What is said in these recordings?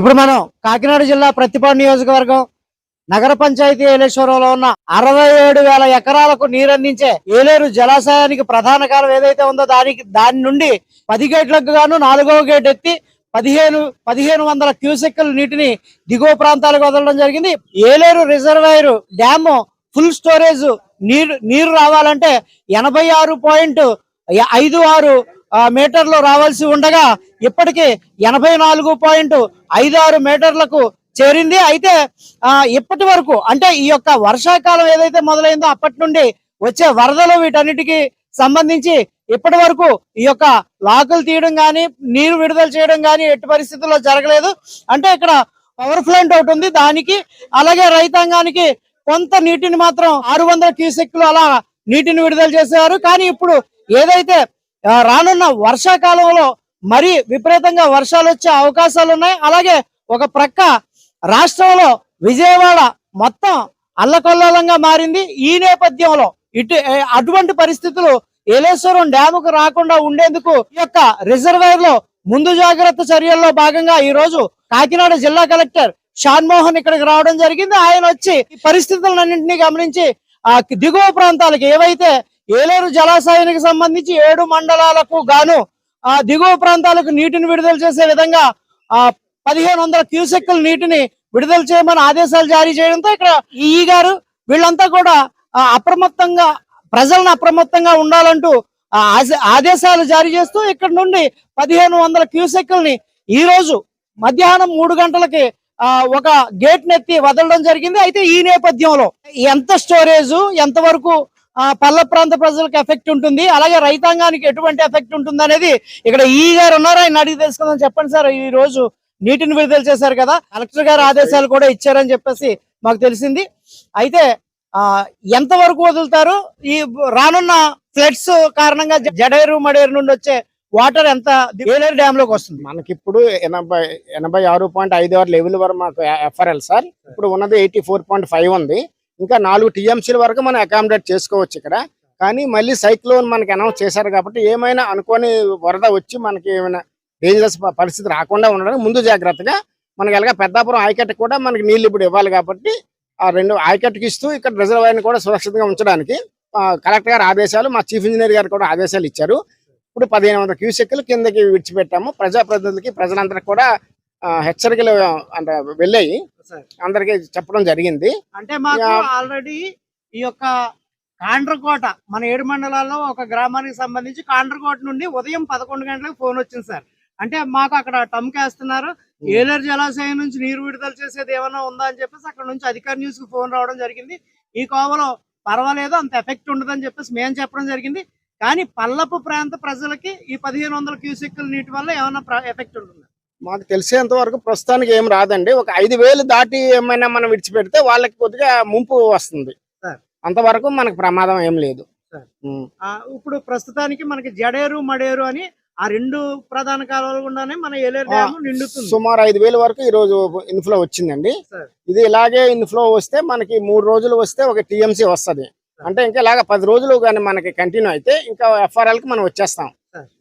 ఇప్పుడు మనం కాకినాడ జిల్లా ప్రతిపాడు నియోజకవర్గం నగర పంచాయతీ ఏలేశ్వరంలో ఉన్న అరవై ఏడు వేల ఎకరాలకు నీరందించే ఏలేరు జలాశయానికి ప్రధాన కాలం ఏదైతే ఉందో దానికి దాని నుండి పది గేట్లకు గాను నాలుగవ గేట్ ఎత్తి పదిహేను పదిహేను వందల క్యూసెక్కుల నీటిని దిగువ ప్రాంతాలకు వదలడం జరిగింది. Yeleru reservoir dam full storage నీరు నీరు రావాలంటే ఎనభై ఆరు పాయింట్ ఐదు ఆరు మీటర్లు రావాల్సి ఉండగా ఇప్పటికీ ఎనభై నాలుగు పాయింట్ ఐదు ఆరు మీటర్లకు చేరింది. అయితే ఇప్పటి వరకు అంటే ఈ యొక్క వర్షాకాలం ఏదైతే మొదలైందో అప్పటి నుండి వచ్చే వరదలు వీటన్నిటికీ సంబంధించి ఇప్పటి వరకు ఈ యొక్క లాకులు తీయడం కానీ నీరు విడుదల చేయడం కానీ ఎట్టి పరిస్థితుల్లో జరగలేదు. అంటే ఇక్కడ పవర్ ప్లాంట్ ఒకటి ఉంది. దానికి అలాగే రైతాంగానికి కొంత నీటిని మాత్రం ఆరు వందల క్యూసెక్లు అలా నీటిని విడుదల చేసేవారు కానీ ఇప్పుడు ఏదైతే రానున్న వర్షాకాలంలో మరీ విపరీతంగా వర్షాలు వచ్చే అవకాశాలు ఉన్నాయి. అలాగే ఒక ప్రక్క రాష్ట్రంలో విజయవాడ మొత్తం అల్లకొల్లంగా మారింది. ఈ నేపథ్యంలో ఇటు అటువంటి పరిస్థితులు ఏలేశ్వరం డ్యాముకు రాకుండా ఉండేందుకు ఈ యొక్క రిజర్వాయర్లో ముందు జాగ్రత్త చర్యల్లో భాగంగా ఈ రోజు కాకినాడ జిల్లా కలెక్టర్ షాన్మోహన్ ఇక్కడికి రావడం జరిగింది. ఆయన వచ్చి ఈ పరిస్థితులన్నింటినీ గమనించి ఆ దిగువ ప్రాంతాలకు ఏవైతే ఏలేరు జలాశయానికి సంబంధించి ఏడు మండలాలకు గాను ఆ దిగువ ప్రాంతాలకు నీటిని విడుదల చేసే విధంగా ఆ పదిహేను వందల క్యూసెక్కుల నీటిని విడుదల చేయమని ఆదేశాలు జారీ చేయడంతో ఇక్కడ ఈ గారు వీళ్ళంతా కూడా అప్రమత్తంగా ప్రజలను అప్రమత్తంగా ఉండాలంటూ ఆదేశాలు జారీ చేస్తూ ఇక్కడ నుండి పదిహేను వందల క్యూసెక్కుల్ని ఈ రోజు మధ్యాహ్నం మూడు గంటలకి ఆ, ఒక గేట్ నెత్తి వదలడం జరిగింది. అయితే ఈ నేపథ్యంలో ఎంత స్టోరేజ్ ఎంత వరకు పల్ల ప్రాంత ప్రజలకు ఎఫెక్ట్ ఉంటుంది. అలాగే రైతాంగానికి ఎటువంటి ఎఫెక్ట్ ఉంటుంది అనేది ఇక్కడ ఈ గారు ఉన్నారు? ఆయన అడిగి తెలుసుకుందాం. చెప్పండి సార్. ఈ రోజు నీటిని విడుదల చేశారు కదా. కలెక్టర్ గారు ఆదేశాలు కూడా ఇచ్చారని చెప్పేసి మాకు తెలిసింది. అయితే ఆ ఎంత వరకు వదులుతారు? ఈ రానున్న ఫ్లడ్స్ కారణంగా జడేరు మడేరు నుండి వచ్చే వాటర్ ఎంత ఏలేరు డ్యామ్లోకి వస్తుంది? మనకి ఇప్పుడు ఎనభై ఎనభై ఆరు పాయింట్ ఐదు ఆరు లెవెల్ వరకు మాకు ఎఫ్ఆర్ఎల్ సార్. ఇప్పుడు ఉన్నది ఎయిటీ ఫోర్ పాయింట్ ఫైవ్ ఉంది. ఇంకా నాలుగు టీఎంసీల వరకు మనం అకామిడేట్ చేసుకోవచ్చు ఇక్కడ. కానీ మళ్ళీ సైక్లోన్ మనకి అనౌన్స్ చేశారు కాబట్టి ఏమైనా అనుకోని వరద వచ్చి మనకి ఏమైనా డేంజరస్ పరిస్థితి రాకుండా ఉండడానికి ముందు జాగ్రత్తగా మనకి ఎలాగ పెద్దాపురం ఆయకట్టు కూడా మనకి నీళ్ళు ఇప్పుడు ఇవ్వాలి కాబట్టి ఆ రెండు ఆయకట్టుకి ఇస్తూ ఇక్కడ రిజర్వాయర్ని కూడా సురక్షితంగా ఉంచడానికి కలెక్టర్ గారు ఆదేశాలు మా చీఫ్ ఇంజనీర్ గారు కూడా ఆదేశాలు ఇచ్చారు. ఇప్పుడు పదిహేను వందల క్యూసెక్లు కిందకి విడిచిపెట్టాము. ప్రజాప్రతినిధులకి ప్రజలందరికీ కూడా హెచ్చరికలు అంటే వెళ్ళాయి. అందరికి చెప్పడం జరిగింది. అంటే మాకు. ఆల్రెడీ ఈ యొక్క కాండ్రకోట మన ఏడు మండలాల్లో ఒక గ్రామానికి సంబంధించి కాండ్రకోట నుండి ఉదయం పదకొండు గంటలకు ఫోన్ వచ్చింది సార్. అంటే మాకు అక్కడ టమ్కేస్తున్నారు ఏలర్ జలాశయం నుంచి నీరు విడుదల చేసేది ఏమైనా ఉందా అని చెప్పేసి అక్కడ నుంచి అధికార న్యూస్కి ఫోన్ రావడం జరిగింది. ఈ కోవలో పర్వాలేదు అంత ఎఫెక్ట్ ఉండదని చెప్పేసి మేము చెప్పడం జరిగింది. కానీ పల్లపు ప్రాంత ప్రజలకి ఈ పదిహేను వందల క్యూసెక్కుల నీటి వల్ల ఏమైనా ఎఫెక్ట్ ఉంటుంది? మాకు తెలిసేంత వరకు ప్రస్తుతానికి ఏం రాదండి. ఒక ఐదు వేలు దాటి ఏమైనా మనం విడిచిపెడితే వాళ్ళకి కొద్దిగా ముంపు వస్తుంది. అంతవరకు మనకు ప్రమాదం ఏం లేదు. ఇప్పుడు ప్రస్తుతానికి మనకి జడేరు మడేరు అని ఆ రెండు ప్రధాన కాలువలు గుండానే మన ఏలేరు ఆ, డ్యామ్ నిండుతుంది. సుమారు ఐదు వేల వరకు ఈ రోజు ఇన్ఫ్లో వచ్చిందండి. ఇది ఇలాగే ఇన్ఫ్లో వస్తే మనకి మూడు రోజులు వస్తే ఒక టీఎంసీ వస్తది. అంటే ఇంకా ఇలాగ పది రోజులు కానీ మనకి కంటిన్యూ అయితే ఇంకా ఎఫ్ఆర్ఎల్కి మనం వచ్చేస్తాం.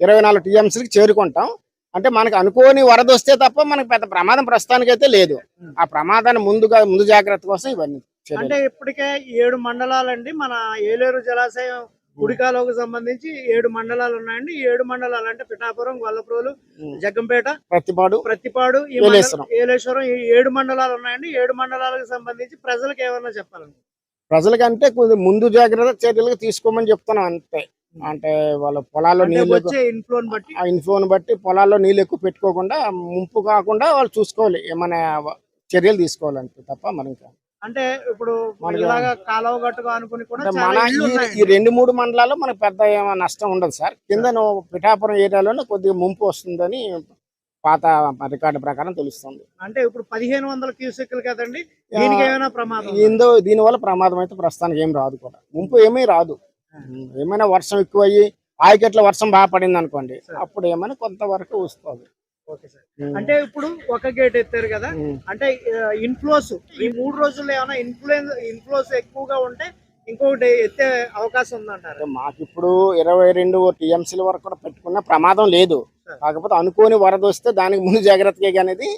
ఇరవై నాలుగు టీఎంసీకి చేరుకుంటాం. అంటే మనకు అనుకోని వరద వస్తే తప్ప మనకి పెద్ద ప్రమాదం ప్రస్తుతానికి అయితే లేదు. ఆ ప్రమాదాన్ని ముందుగా ముందు జాగ్రత్త కోసం ఇవన్నీ. అంటే ఇప్పటికే ఏడు మండలాలండి మన ఏలేరు జలాశయం కుడికాలకు సంబంధించి ఏడు మండలాలు ఉన్నాయండి ఈ ఏడు మండలాలు అంటే పిఠాపురం గొల్లప్రోలు. జగ్గంపేట ప్రతిపాడు ప్రతిపాడు ఏలేశ్వరం. ఏలేశ్వరం ఈ ఏడు మండలాలు ఉన్నాయండి ఏడు మండలాలకు సంబంధించి ప్రజలకు ఏమన్నా చెప్పాలండి ప్రజలకంటే ముందు జాగ్రత్త చర్యలు తీసుకోమని చెప్తున్నాం అంతే అంటే వాళ్ళ పొలాల్లో నీళ్ళు వచ్చే ఇన్ఫ్లోన్ బట్టి? ఆ ఇన్ఫోన్ బట్టి పొలాల్లో నీళ్ళు ఎక్కువ పెట్టుకోకుండా ముంపు కాకుండా వాళ్ళు చూసుకోవాలి. ఏమైనా చర్యలు తీసుకోవాలంటే తప్ప మరి ఇంకా. అంటే ఇప్పుడు కాలువ గట్టుగా అనుకుని మన ఈ- రెండు మూడు మండలాల్లో మనకు పెద్ద ఏమో నష్టం ఉండదు సార్. కింద పిఠాపురం ఏరియాలోనే కొద్దిగా ముంపు వస్తుందని పాత రికార్డు ప్రకారం తెలుస్తుంది. అంటే ఇప్పుడు పదిహేను వందల క్యూసెక్లు కదండి దీనికి ఏమైనా ప్రమాదం? ఇందో దీనివల్ల ప్రమాదం అయితే ప్రస్తుతానికి ఏం రాదు కూడా. ముంపు ఏమీ రాదు. ఏమైనా వర్షం ఎక్కువ అయ్యి ఆయకట్ల వర్షం బాగా పడింది అనుకోండి. అప్పుడు ఏమైనా కొంతవరకు వస్తుంది ఓకే సార్ అంటే ఇప్పుడు ఒక గేట్ ఎత్తారు కదా. అంటే ఇన్ఫ్లోస్ ఈ మూడు రోజుల్లో ఏమైనా ఇన్ఫ్లుయెన్స్ ఇన్ఫ్లోస్ ఎక్కువగా ఉంటే ఇంకొకటి ఎత్తే అవకాశం ఉందంటారు మాకు ఇప్పుడు ఇరవై రెండు టీఎంసీల వరకు కూడా పెట్టుకున్న ప్రమాదం లేదు. కాకపోతే అనుకోని వరద వస్తే దానికి ముందు జాగ్రత్తగా అనేది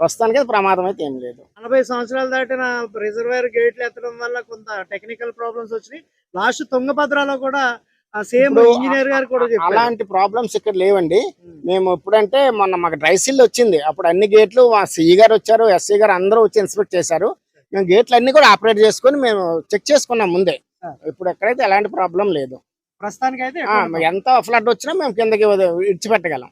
ప్రస్తుతానికి ప్రమాదం అయితే ఏం లేదు. నలభై సంవత్సరాలు దాటిన రిజర్వేర్ గేట్లు ఎత్తడం వల్ల కొంత టెక్నికల్ ప్రాబ్లమ్స్ వచ్చినాయి. లాస్ట్ తుంగభద్రలో కూడా సేమ్ ఇంజనీర్ గారు కూడా అలాంటి ప్రాబ్లమ్స్ ఇక్కడ లేవండి. మేము ఇప్పుడంటే మొన్న మాకు డ్రై సీల్ వచ్చింది. అప్పుడు అన్ని గేట్లు మా సిఈ గారు వచ్చారు ఎస్సీ గారు అందరూ వచ్చి ఇన్స్పెక్ట్ చేశారు. మేము గేట్లు అన్ని కూడా ఆపరేట్ చేసుకొని మేము చెక్ చేసుకున్నాం ముందే. ఇప్పుడు ఎక్కడైతే ఎలాంటి ప్రాబ్లం లేదు. ప్రస్తుతానికి అయితే ఎంత ఫ్లడ్ వచ్చినా మేము కిందకి విడిచిపెట్టగలం.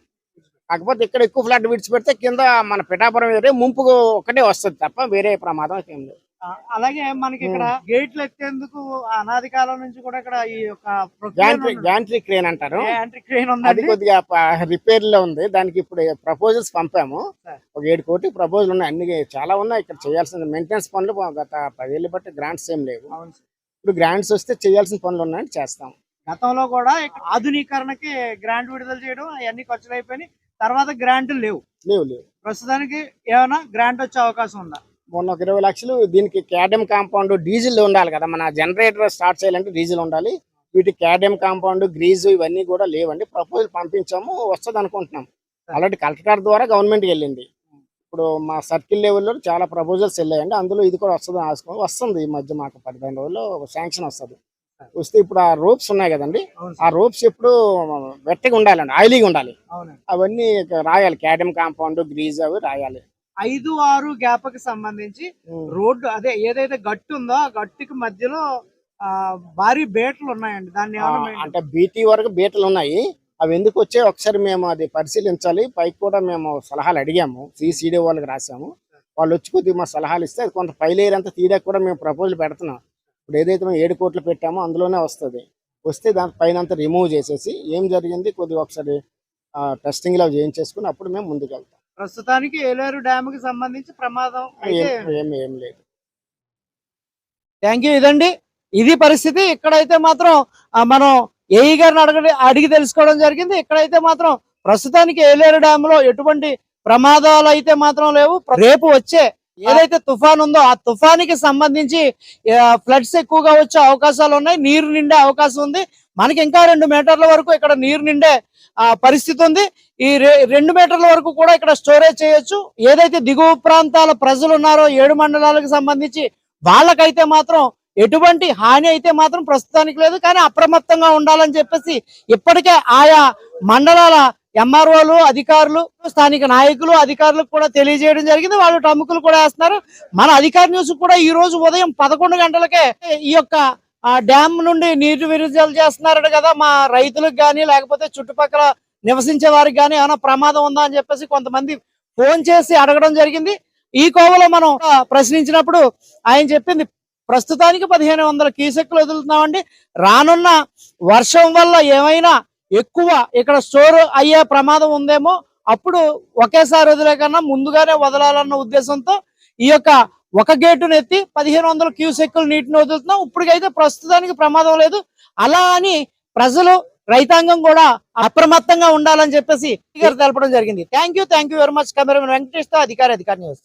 కాకపోతే ఇక్కడ ఎక్కువ ఫ్లడ్ విడిచిపెడితే కింద మన పిఠాపురం ఏరియా ముంపు ఒకటే వస్తుంది తప్ప వేరే ప్రమాదం ఏం లేదు. అలాగే మనకి ఇక్కడ గేట్లు ఎత్తేందుకు అనాది కాలం నుంచి కూడా ఇక్కడ ఈ యొక్క గ్యాంట్రీ క్రేన్ అంటారు. క్రెయిన్ అది కొద్దిగా రిపేర్లో ఉంది. దానికి ఇప్పుడు ప్రపోజల్స్ పంపాము. ఒక ఏడు కోటి ప్రపోజల్ ఉన్నాయి. అన్ని చాలా ఉన్నాయి. ఇక్కడ చేయాల్సిన మెయింటెనెన్స్ పనులు గత పదేళ్ళు బట్టి గ్రాంట్స్ ఏం లేవు. ఇప్పుడు గ్రాంట్స్ వస్తే చేయాల్సిన పనులు ఉన్నాయని చేస్తాం. గతంలో కూడా ఆధునీకరణకి గ్రాంట్ విడుదల చేయడం అవన్నీ ఖర్చులు అయిపోయినాయి. తర్వాత గ్రాంట్లు లేవు. లేవు లేవు. ప్రస్తుతానికి ఏమైనా గ్రాంట్ వచ్చే అవకాశం ఉందా? మొన్న ఒక ఇరవై లక్షలు దీనికి క్యాడెమ్ కాంపౌండ్ డీజిల్ ఉండాలి కదా మన జనరేటర్ స్టార్ట్ చేయాలంటే డీజిల్ ఉండాలి. వీటికి క్యాడెమ్ కాంపౌండ్ గ్రీజు ఇవన్నీ కూడా లేవండి. ప్రపోజల్ పంపించాము వస్తుంది అనుకుంటున్నాం. ఆల్రెడీ కలెక్టర్ ద్వారా గవర్నమెంట్కి వెళ్ళింది. ఇప్పుడు మా సర్కిల్ లెవెల్లో చాలా ప్రపోజల్స్ వెళ్ళాయండి. అందులో ఇది కూడా వస్తుంది ఆశ- వస్తుంది ఈ మధ్య మాకు పదిహేను రోజుల్లో శాంక్షన్ వస్తుంది. వస్తే ఇప్పుడు ఆ రోప్స్ ఉన్నాయి కదండి ఆ రోప్స్ ఎప్పుడు వెట్టగా ఉండాలండి ఆయిలీగా ఉండాలి. అవన్నీ రాయాలి క్యాడెమ్ కాంపౌండ్ గ్రీజ్ అవి రాయాలి. ఐదు ఆరు గ్యాప్కి సంబంధించి రోడ్డు అదే ఏదైతే గట్టు ఉందో ఆ గట్టుకి మధ్యలో ఆ భారీ బేట్లు ఉన్నాయండి. దాన్ని అంటే బీటీ వరకు బీటలు ఉన్నాయి. అవి ఎందుకు వచ్చాయి? ఒకసారి మేము అది పరిశీలించాలి. పైకి కూడా మేము సలహాలు అడిగాము. సిసిడి వాళ్ళకి రాసాము వాళ్ళు వచ్చి కొద్దిగా మా సలహాలు ఇస్తే కొంత లేయర్ అంతా తీయడానికి కూడా మేము ప్రపోజల్ పెడుతున్నాం. ఇప్పుడు ఏదైతే మేము ఏడు కోట్లు పెట్టామో అందులోనే వస్తుంది. వస్తే దాని పైన అంతా రిమూవ్ చేసేసి ఏం జరిగింది? కొద్దిగా ఒకసారి టెస్టింగ్లో చేయించేసుకుని అప్పుడు మేము ముందుకు వెళ్తాం ప్రస్తుతానికి ఏలేరు డ్యామ్కి సంబంధించి ప్రమాదం అయితే ఏం లేదు. థ్యాంక్ యూ ఇదండి. ఇది పరిస్థితి. ఇక్కడైతే మాత్రం మనం ఏఈ గారిని అడగ అడిగి తెలుసుకోవడం జరిగింది. ఇక్కడైతే మాత్రం ప్రస్తుతానికి ఏలేరు డ్యామ్లో ఎటువంటి ప్రమాదాలు అయితే మాత్రం లేవు. రేపు వచ్చే ఏదైతే తుఫాన్ ఉందో ఆ తుఫానికి సంబంధించి ఫ్లడ్స్ ఎక్కువగా వచ్చే అవకాశాలు ఉన్నాయి నీరు నిండే అవకాశం ఉంది. మనకి ఇంకా రెండు మీటర్ల వరకు ఇక్కడ నీరు నిండే ఆ, పరిస్థితి ఉంది ఈ రె- రెండు మీటర్ల వరకు కూడా ఇక్కడ స్టోరేజ్ చేయొచ్చు. ఏదైతే దిగువ ప్రాంతాల ప్రజలు ఉన్నారో ఏడు మండలాలకు సంబంధించి వాళ్ళకైతే మాత్రం ఎటువంటి హాని అయితే మాత్రం ప్రస్తుతానికి లేదు. కానీ అప్రమత్తంగా ఉండాలని చెప్పేసి ఇప్పటికే ఆయా మండలాల ఎంఆర్ఓలు అధికారులు స్థానిక నాయకులు అధికారులకు కూడా తెలియజేయడం జరిగింది. వాళ్ళు టమ్ముకులు కూడా వేస్తున్నారు. మన అధికార న్యూస్ కూడా ఈ రోజు ఉదయం పదకొండు గంటలకే ఈ యొక్క డ్యామ్ నుండి నీటి విడుదల చేస్తున్నారట కదా. మా రైతులకు కానీ లేకపోతే చుట్టుపక్కల నివసించే వారికి కానీ ఏమైనా ప్రమాదం ఉందా అని చెప్పేసి కొంతమంది ఫోన్ చేసి అడగడం జరిగింది. ఈ కోవలో మనం ప్రశ్నించినప్పుడు ఆయన చెప్పింది ప్రస్తుతానికి పదిహేను వందల కీసెక్కులు వదులుతున్నామండి. రానున్న వర్షం వల్ల ఏమైనా ఎక్కువ ఇక్కడ స్టోర్ అయ్యే ప్రమాదం ఉందేమో అప్పుడు ఒకేసారి వదిలే కన్నా ముందుగానే వదలాలన్న ఉద్దేశంతో ఈ యొక్క ఒక గేటును ఎత్తి పదిహేను వందల క్యూసెక్కులు నీటిని వదులుతున్నాం. ఇప్పటికైతే ప్రస్తుతానికి ప్రమాదం లేదు. అలా అని ప్రజలు రైతాంగం కూడా అప్రమత్తంగా ఉండాలని చెప్పేసి తెలపడం జరిగింది. Thank you thank you very much camera వెంకటేష్తో అధికారి అధికారి న్యూస్.